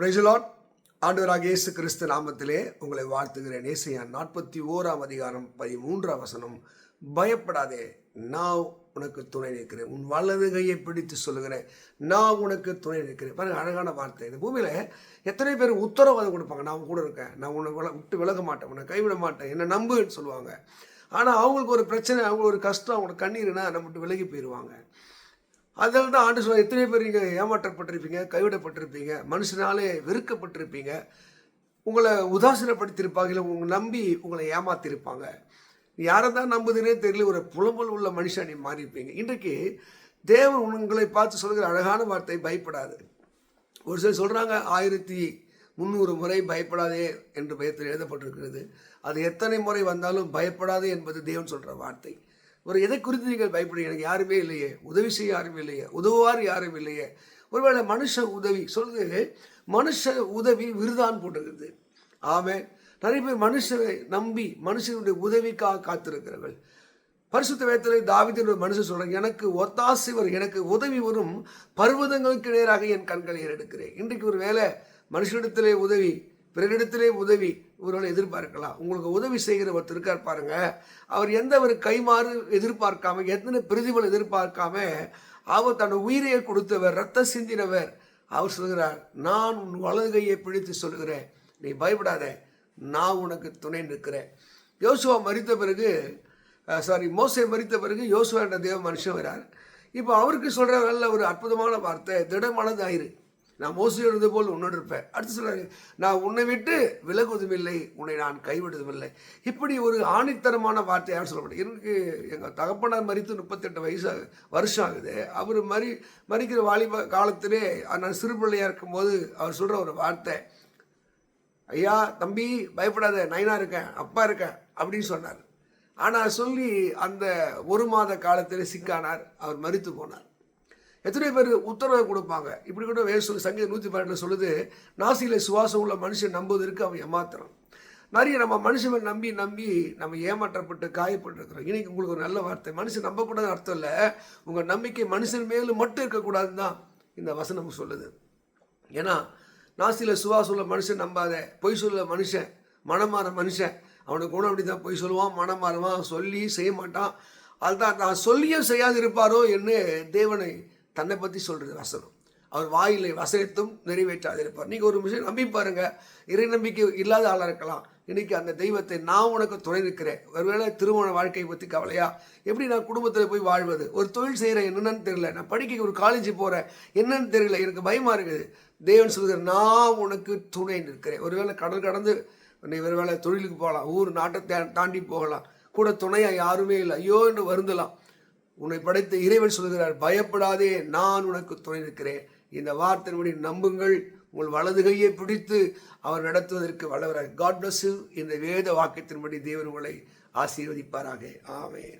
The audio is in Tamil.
பிரைசலான் ஆண்டவராக இயேசு கிறிஸ்து நாமத்திலே உங்களை வாழ்த்துகிறேன். இயேசையா நாற்பத்தி ஓராம் அதிகாரம் பதிமூன்றாம் வசனம். பயப்படாதே நான் உனக்கு துணை நிற்கிறேன். உன் வலது கையை பிடித்து சொல்லுகிறேன். நான் உனக்கு துணை நிற்கிறேன். பாருங்க அழகான வார்த்தை. இந்த பூமியில் எத்தனை பேர் உத்தரவாதம் கொடுப்பாங்க? நான் கூட இருக்கேன். நான் உன்னை விட்டு விலக மாட்டேன். உன்னை கைவிட மாட்டேன். என்னை நம்புன்னு சொல்லுவாங்க. ஆனால் அவங்களுக்கு ஒரு பிரச்சனை அவங்களுக்கு ஒரு கஷ்டம் அவங்களுக்கு கண்ணீர்னா நம்மகிட்ட விலகி போயிடுவாங்க அதில் தான் ஆண்டு சொல்ல எத்தனை பேர் நீங்கள் ஏமாற்றப்பட்டிருப்பீங்க கைவிடப்பட்டிருப்பீங்க மனுஷனாலே வெறுக்கப்பட்டிருப்பீங்க. உங்களை உதாசீனப்படுத்தியிருப்பாங்க இல்லை உங்களை நம்பி உங்களை ஏமாத்திருப்பாங்க யாரை தான் நம்புதுன்னே தெரியல ஒரு புலம்பல் உள்ள மனுஷன் நீ மாறியிருப்பீங்க. இன்றைக்கு தேவன் உங்களை பார்த்து சொல்கிற அழகான வார்த்தை பயப்படாது. ஒரு சிலர் சொல்கிறாங்க ஆயிரத்தி முந்நூறு முறை பயப்படாதே என்று பயத்தில் எழுதப்பட்டிருக்கிறது. அது எத்தனை முறை வந்தாலும் பயப்படாதே என்பது தேவன் சொல்கிற வார்த்தை. ஒரு எதை குறித்து நீங்கள் பயப்படுங்க எனக்கு யாருமே இல்லையே. உதவி செய்ய யாரும் இல்லையே. உதவுவார் யாரும் இல்லையே. ஒருவேளை மனுஷ உதவி சொல்லுது மனுஷ உதவி விருதான் போட்டிருக்குது. ஆமே நிறைய பேர் மனுஷனை நம்பி மனுஷனுடைய உதவிக்காக காத்திருக்கிறார்கள் பரிசுத்த வேதத்திலே தாவிதின் ஒரு மனுஷன் சொல்கிறாங்க எனக்கு ஒத்தாசி வரும் எனக்கு உதவி வரும் பர்வதங்களுக்கு நேராக என் கண்களை ஏறெடுக்கிறேன். இன்றைக்கு ஒரு வேலை மனுஷனிடத்திலே உதவி பிறரிடத்திலே உதவி ஒருவேளை எதிர்பார்க்கலாம். உங்களுக்கு உதவி செய்கிற ஒருத்தர் இருக்கார் பாருங்க. அவர் எந்த ஒரு கைமாறு எதிர்பார்க்காம எத்தனை பிரதிபல் எதிர்பார்க்காம அவர் தன் உயிரையை கொடுத்தவர் ரத்த சிந்தினவர். அவர் சொல்கிறார் நான் உன் வலது கையை பிடித்து சொல்கிறேன் நீ பயப்படாத. நான் உனக்கு துணை நிற்கிறேன். யோசுவா மறித்த பிறகு சாரி மோசை மறித்த பிறகு யோசுவா என்ற தேவ மனுஷன் வரார். இப்போ அவருக்கு சொல்கிற நல்ல ஒரு அற்புதமான வார்த்தை திடமானதாயிரு நான் மோசி இருந்தது போல் உன்னோடு இருப்பேன் அடுத்து சொல்றாரு நான் உன்னை விட்டு விலகுவதுமில்லை உன்னை நான் கைவிடுவதுமில்லை. இப்படி ஒரு ஆணித்தரமான வார்த்தையாக சொல்லப்படும் எனக்கு எங்கள் தகப்பனார் மறித்து முப்பத்தெட்டு வயசு வருஷம் ஆகுது. அவர் மறி மறிக்கிற வாலிப காலத்திலே நான் சிறு பிள்ளையாக இருக்கும்போது அவர் சொல்கிற ஒரு வார்த்தை ஐயா தம்பி பயப்படாத நைனா இருக்கேன் அப்பா இருக்கேன் அப்படின்னு சொன்னார். ஆனால் சொல்லி அந்த ஒரு மாத காலத்தில் சிக்கானார் அவர் மறித்து போனார். எத்தனை பேர் உத்தரவை கொடுப்பாங்க. இப்படி கூட வேசு சங்கீத நூற்றி பன்னெண்டில் சொல்லுது நாசியில் சுவாசம் உள்ள மனுஷன் நம்புவதற்கு அவன் ஏமாத்துறான். நிறைய நம்ம மனுஷனை நம்பி நம்பி நம்ம ஏமாற்றப்பட்டு காயப்பட்டிருக்கிறோம். இன்னைக்கு உங்களுக்கு ஒரு நல்ல வார்த்தை. மனுஷன் நம்பக்கூடாது அர்த்தம் இல்லை. உங்கள் நம்பிக்கை மனுஷன் மேலும் மட்டும் இருக்கக்கூடாதுன்னு தான் இந்த வசனம் சொல்லுது. ஏன்னா நாசியில் சுவாசம் உள்ள மனுஷன் நம்பாத பொய் சொல்ல மனுஷன் மனமாற மனுஷன் அவனுக்கு குணம் அப்படி தான் பொய் சொல்லுவான் மனம் மாறுவான் சொல்லி செய்ய மாட்டான். அதுதான் நான் சொல்லியும் செய்யாது இருப்பாரோ என்று தேவனை தன்னை பற்றி சொல்கிறது வசனம். அவர் வாயிலை வசனத்தும் நிறைவேற்றாது இருப்பார் நீங்கள் ஒரு விஷயம் நம்பி பாருங்கள் இறை நம்பிக்கை இல்லாத ஆளாக இருக்கலாம். இன்றைக்கி அந்த தெய்வத்தை நான் உனக்கு துணை நிற்கிறேன். ஒருவேளை திருமண வாழ்க்கையை பற்றி கவலையா? எப்படி நான் குடும்பத்தில் போய் வாழ்வது? ஒரு தொழில் செய்கிறேன் என்னென்னு தெரியல. நான் படிக்க ஒரு காலேஜ் போகிறேன் என்னன்னு தெரியல. எனக்கு பயமாக இருக்குது. தேவன் சொல்கிற நான் உனக்கு துணை நிற்கிறேன். ஒருவேளை கடல் கடந்து நீ ஒருவேளை தொழிலுக்கு போகலாம். ஊர் நாட்டை தாண்டி போகலாம். கூட துணையாக யாருமே இல்லை. ஐயோ என்று வருந்தலாம். உன்னை படைத்த இறைவன் சொல்கிறார் பயப்படாதே நான் உனக்கு துணை நிற்கிறேன் இந்த வார்த்தையின்படி நம்புங்கள். உங்கள் வலது கையை பிடித்து அவர் நடத்துவதற்கு வல்லவராக காட் பிளஸ் இந்த வேத வாக்கியத்தின்படி தேவன் உங்களை ஆசீர்வதிப்பாராக. ஆமேன்